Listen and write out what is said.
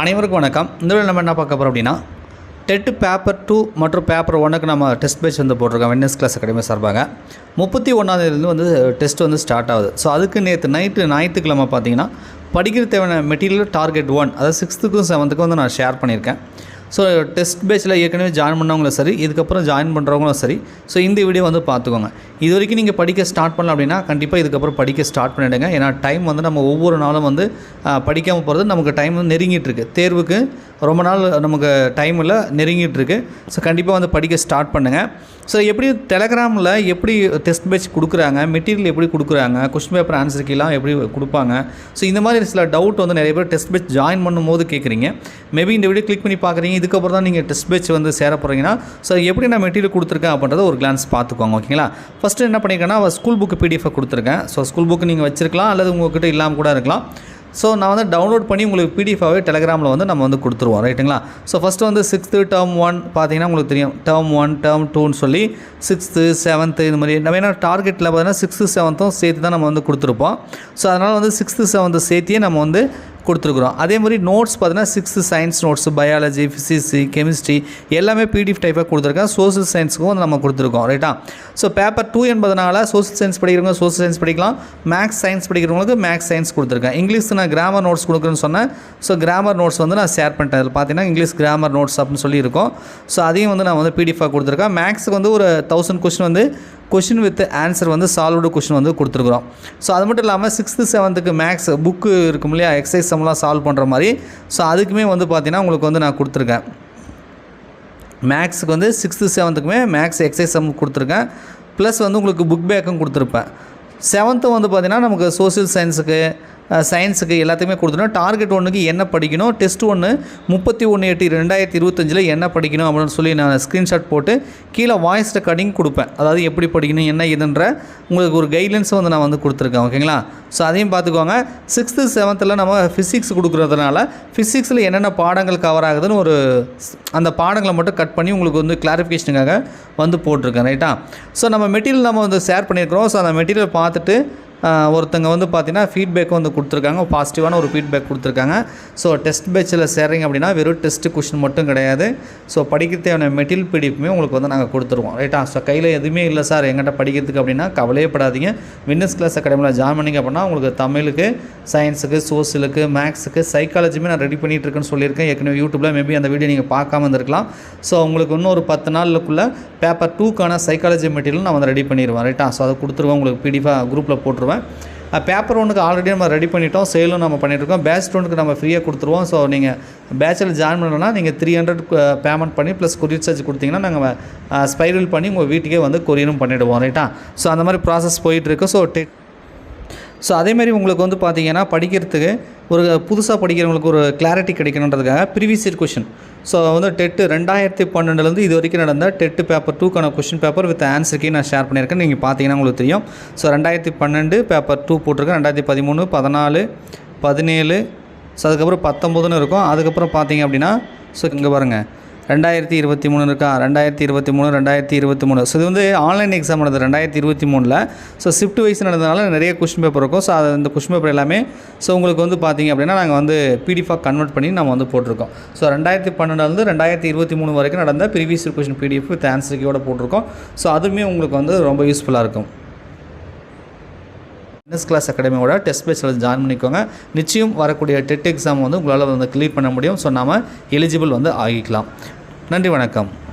அனைவருக்கும் வணக்கம். இந்த வீடியோவில் நம்ம என்ன பார்க்க போகிறோம் அப்படின்னா டெட்டு பேப்பர் டூ மற்றும் பேப்பர் ஒன்றுக்கு நம்ம டெஸ்ட் பேட்ச் வந்து போட்டிருக்கோம். வென்னஸ் கிளாஸ் அகாடமி சார்பாக. முப்பத்தி ஒன்றாந்தேதிலேருந்து வந்து டெஸ்ட் வந்து ஸ்டார்ட் ஆகுது. ஸோ அதுக்கு நேற்று நைட்டு ஞாயிற்றுக்கிழமை பார்த்தீங்கன்னா படிக்கிற தேவையான மெட்டீரியல் டார்கெட் ஒன் அதாவது சிக்ஸ்த்துக்கும் செவன்த்துக்கும் வந்து நான் ஷேர் பண்ணியிருக்கேன். ஸோ டெஸ்ட் பேஸில் ஏற்கனவே ஜாயின் பண்ணவங்களும் சரி இதுக்கப்புறம் ஜாயின் பண்ணுறவங்களும் சரி. ஸோ இந்த வீடியோ வந்து பார்த்துக்கோங்க. இது வரைக்கும் நீங்கள் படிக்க ஸ்டார்ட் பண்ணல அப்படின்னா கண்டிப்பாக இதுக்கப்புறம் படிக்க ஸ்டார்ட் பண்ணிவிடுங்க ஏன்னா டைம் வந்து நம்ம ஒவ்வொரு நாளும் வந்து படிக்காமல் போகிறது நமக்கு டைம் வந்து நெருங்கிட்டு இருக்குது தேர்வுக்கு ரொம்ப நாள் நமக்கு டைம் இல்லை நெருங்கிட்டு இருக்கு. ஸோ கண்டிப்பாக வந்து படிக்க ஸ்டார்ட் பண்ணுங்கள் ஸோ எப்படி டெலகிராமில் எப்படி டெஸ்ட் பேட்ச் கொடுக்குறாங்க மெட்டீரியல் எப்படி கொடுக்குறாங்க கொஸ்டின் பேப்பர் ஆன்சர் கீலாம் எப்படி கொடுப்பாங்க. ஸோ இந்த மாதிரி சில டவுட் வந்து நிறைய பேர் டெஸ்ட் பேட்ச் ஜாயின் பண்ணும்போது கேட்குறீங்க மேபி இந்த வீடியோ கிளிக் பண்ணி பார்க்குறீங்க இதுக்கப்புறம் தான் நீங்கள் டெஸ்ட் பேட்ச் வந்து சேர போகிறீங்கன்னா ஸோ எப்படி நான் மெட்டீரியல் கொடுத்துருக்கேன் அப்படின்றத ஒரு கிளான்ஸ் பார்த்துக்கோங்க ஓகேங்களா ஃபஸ்ட்டு என்ன பண்ணியிருக்கேன்னா ஸ்கூல் புக்கு பிடிஎஃப் கொடுத்துருக்கேன். ஸோ ஸ்கூல் புக்கு நீங்கள் வச்சிருக்கலாம் அல்லது உங்கள்கிட்ட இல்லாமல் கூட இருக்கலாம். ஸோ நான் வந்து டவுன்லோட் பண்ணி உங்களுக்கு பிடிஎஃபாகவே டெலகிராமில் வந்து நம்ம வந்து கொடுத்துருவோம் ரைட்டுங்களா ஸோ ஃபஸ்ட்டு வந்து சிக்ஸ்த்து டேர்ம் ஒன் பார்த்தீங்கன்னா உங்களுக்கு தெரியும். டேர்ம் ஒன் டேர்ம் டூன்னு சொல்லி சிக்ஸ்த்து செவன்த்து இது மாதிரி நம்ம என்ன டார்கெட்டில் பார்த்தீங்கன்னா சிக்ஸ்த்து செவன்த்தும் சேர்த்து தான் நம்ம வந்து கொடுத்துருப்போம். ஸோ அதனால் வந்து சிக்ஸ்த்து செவன்த்து சேர்த்தியே நம்ம வந்து கொடுத்துருக்குறோம். அதே மாதிரி நோட்ஸ் பார்த்தீங்கன்னா sixth science notes biology physics chemistry எல்லாமே பிடிஎஃப் டைப்பாக கொடுத்துருக்கேன் சோசியல் சயின்ஸுக்கும் வந்து நம்ம கொடுத்துருக்கோம். ரைட்டா ஸோ பேப்பர் டூ என்பதனால சோசியல் சயின்ஸ் படிக்கிறவங்க சோசியல் சயின்ஸ் படிக்கலாம். மேக்ஸ் சயின்ஸ் படிக்கிறவங்களுக்கு மேக்ஸ் சயின்ஸ் கொடுத்துருக்கேன். இங்கிலீஷ் நான் கிராமர் நோட்ஸ் கொடுக்குறேன்னு சொன்னேன். ஸோ கிராமர் நோட்ஸ் வந்து நான் ஷேர் பண்ணிட்டேன். அதில் பார்த்தீங்கன்னா இங்கிலீஷ் கிராமர் நோட்ஸ் அப்படின்னு சொல்லியிருக்கோம். ஸோ அதையும் வந்து நான் வந்து பிடிஎஃபாக கொடுத்துருக்கேன். மேக்ஸுக்கு வந்து ஒரு தௌசண்ட் கொஸ்டின் வந்து கொஷின் வித் ஆன்சர் வந்து சால்வ்டு கொஷின் வந்து கொடுத்துருக்குறோம். ஸோ அது மட்டும் இல்லாமல் சிக்ஸ்த்து செவன்த்துக்கு மேக்ஸ் புக்கு இருக்கும் இல்லையா? எக்ஸசைஸ் சம்லாம் சால்வ் பண்ணுற மாதிரி. ஸோ அதுக்குமே வந்து பார்த்திங்கன்னா உங்களுக்கு வந்து நான் கொடுத்துருக்கேன். மேக்ஸுக்கு வந்து சிக்ஸ்த்து செவன்த்துக்குமே மேக்ஸ் எக்ஸசைஸ் சம் கொடுத்துருக்கேன். ப்ளஸ் வந்து உங்களுக்கு புக் பேக்கும் கொடுத்துருப்பேன். செவன்த்து வந்து பார்த்திங்கன்னா நமக்கு சோஷியல் சயின்ஸுக்கு சயின்ஸுக்கு எல்லாத்தையுமே கொடுத்துருவோம் டார்கெட் ஒன்றுக்கு என்ன படிக்கணும்? டெஸ்ட் ஒன்று முப்பத்தி ஒன்று எட்டு ரெண்டாயிரத்தி இருபத்தஞ்சில் என்ன படிக்கணும் அப்படின்னு சொல்லி நான் ஸ்க்ரீன்ஷாட் போட்டு கீழே வாய்ஸ் ரெக்கார்டிங் கொடுப்பேன். அதாவது எப்படி படிக்கணும் என்ன இதுன்ற உங்களுக்கு ஒரு கைட்லைன்ஸும் வந்து நான் வந்து கொடுத்துருக்கேன் ஓகேங்களா ஸோ அதையும் பார்த்துக்கோங்க. சிக்ஸ்த்து செவன்த்தில் நம்ம ஃபிசிக்ஸ் கொடுக்குறதுனால ஃபிசிக்ஸில் என்னென்ன பாடங்கள் கவர் ஆகுதுன்னு ஒரு அந்த பாடங்களை மட்டும் கட் பண்ணி உங்களுக்கு வந்து கிளாரிஃபிகேஷனுக்காக வந்து போட்டிருக்கேன் ரைட்டா ஸோ நம்ம மெட்டீரியல் நம்ம வந்து ஷேர் பண்ணியிருக்கிறோம். ஸோ அந்த மெட்டீரியல் பார்த்துட்டு ஒருத்தங்க வந்து பார்த்தீங்கன்னா ஃபீட்பேக் வந்து கொடுத்துருக்காங்க. பாசிட்டிவான ஒரு ஃபீட்பேக் கொடுத்துருக்காங்க. ஸோ டெஸ்ட் பேட்சில் சேர்றீங்க அப்படின்னா வெறும் டெஸ்ட்டு கொஷின் மட்டும் கிடையாது. ஸோ படிக்க தேவையான மெட்டீரியல் பிடிப்புமே உங்களுக்கு வந்து நாங்கள் கொடுத்துருவோம். ரைட்டா ஸோ கையில் எதுவுமே இல்லை சார் எங்கிட்ட படிக்கிறதுக்கு அப்படின்னா கவலையே படாதீங்க. வின்னஸ் கிளாஸ் அகாடமியில் ஜாயின் பண்ணிங்க அப்படின்னா உங்களுக்கு தமிழுக்கு சயின்ஸுக்கு சோசியலுக்கு மேக்ஸுக்கு சைக்காலஜியுமே நான் ரெடி பண்ணிகிட்டு இருக்கேன்னு சொல்லியிருக்கேன். ஏற்கனவே யூடியூப்பில் மேபி அந்த வீடியோ நீங்கள் பார்க்காம இருந்திருக்கலாம். ஸோ உங்களுக்கு இன்னும் ஒரு பத்து நாளுக்குள்ளே பேப்பர் டூக்கான சைக்காலஜி மெட்டீரியல் நான் வந்து ரெடி பண்ணிடுவேன் ரைட்டா ஸோ அதை கொடுத்துருவோம் உங்களுக்கு பிடிஃபாக குரூப்பில் போட்டுருவோம் போட்டுருவேன் பேப்பர் ஒன்றுக்கு ஆல்ரெடி நம்ம ரெடி பண்ணிட்டோம் சேலும் நம்ம பண்ணிட்டுருக்கோம். பேட்ச் ஒன்றுக்கு நம்ம ஃப்ரீயாக கொடுத்துருவோம். ஸோ நீங்கள் பேச்சில் ஜாயின் பண்ணணும்னா நீங்கள் த்ரீ ஹண்ட்ரட் பேமெண்ட் பண்ணி ப்ளஸ் கொரியர் சார்ஜ் கொடுத்தீங்கன்னா நாங்கள் ஸ்பைரல் பண்ணி உங்கள் வீட்டுக்கே வந்து கொரியரும் பண்ணிவிடுவோம் ரைட்டா ஸோ அந்த மாதிரி ப்ராசஸ் போயிட்டுருக்கு ஸோ டெக் ஸோ அதேமாதிரி உங்களுக்கு வந்து பார்த்தீங்கன்னா படிக்கிறதுக்கு ஒரு புதுசாக படிக்கிறவங்களுக்கு ஒரு கிளாரிட்டி கிடைக்கணுன்றதுக்காக ப்ரீவியஸ் இயர் கொஷின் ஸோ வந்து டெட்டு ரெண்டாயிரத்தி பன்னெண்டுலேருந்து இது வரைக்கும் நடந்த டெட்டு பேப்பர் டூக்கான கொஷின் பேப்பர் வித் ஆன்சருக்கு நான் ஷேர் பண்ணியிருக்கேன். நீங்கள் பார்த்தீங்கன்னா உங்களுக்கு தெரியும். ஸோ ரெண்டாயிரத்தி பன்னெண்டு பேப்பர் டூ போட்டிருக்கேன். ரெண்டாயிரத்தி பதிமூணு பதினாலு பதினேழு. ஸோ அதுக்கப்புறம் பத்தொம்போதுன்னு இருக்கும். அதுக்கப்புறம் பார்த்தீங்க அப்படின்னா ஸோ இங்கே பாருங்கள் ரெண்டாயிரத்தி இருபத்தி மூணு இருக்கா? ரெண்டாயிரத்தி இருபத்தி மூணு ரெண்டாயிரத்தி இருபத்தி மூணு. ஸோ இது வந்து ஆன்லைன் எக்ஸாம் நடந்தது ரெண்டாயிரத்தி இருபத்தி மூணில். ஸோ ஷிஃப்ட் வைஸ் நடந்ததுனால நிறைய கொஷின் பேப்பர் இருக்கும். ஸோ அது அந்த கொஷின் பேப்பர் எல்லாமே ஸோ உங்களுக்கு வந்து பார்த்தீங்க அப்படின்னா நாங்கள் வந்து பிடிஎஃபாக கன்வெர்ட் பண்ணி நம்ம வந்து போட்டிருக்கோம். ஸோ ரெண்டாயிரத்தி பன்னெண்டுலேருந்து ரெண்டாயிரத்தி இருபத்தி மூணு வரைக்கும் நடந்த ப்ரீவியஸ் கொஷின் பிடிஎஃப் வித் ஆன்சர்கியோட போட்டிருக்கோம். ஸோ அதுவுமே உங்களுக்கு வந்து ரொம்ப யூஸ்ஃபுல்லாக இருக்கும். ஃபிட்னஸ் கிளாஸ் அகாடமியோட டெஸ்ட் பேஸில் ஜாயின் பண்ணிக்கோங்க. நிச்சயம் வரக்கூடிய டெட் எக்ஸாம் வந்து உங்களால் வந்து கிளியர் பண்ண முடியும். ஸோ நாம் எலிஜிபிள் வந்து ஆகிக்கலாம். நன்றி வணக்கம்.